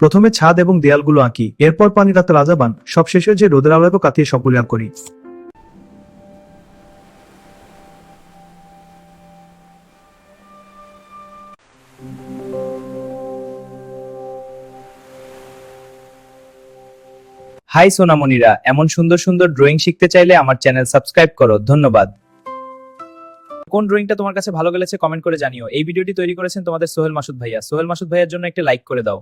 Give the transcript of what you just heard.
প্রথমে ছাদ এবং দেয়ালগুলো আঁকি, এরপর পানি রাতে রাজাবান সব শেষে যে রোদের আলো কাটিয়ে সবগুলো আঁক করি। হাই সোনামণিরা, এমন সুন্দর সুন্দর ড্রয়িং শিখতে চাইলে আমার চ্যানেল সাবস্ক্রাইব করো। ধন্যবাদ। কোন ড্রয়িংটা তোমার কাছে ভালো লেগেছে কমেন্ট করে জানিও। এই ভিডিওটি তৈরি করেছেন তোমাদের সোহেল মাসুদ ভাইয়া। সোহেল মাসুদ ভাইয়ার জন্য একটা লাইক করে দাও।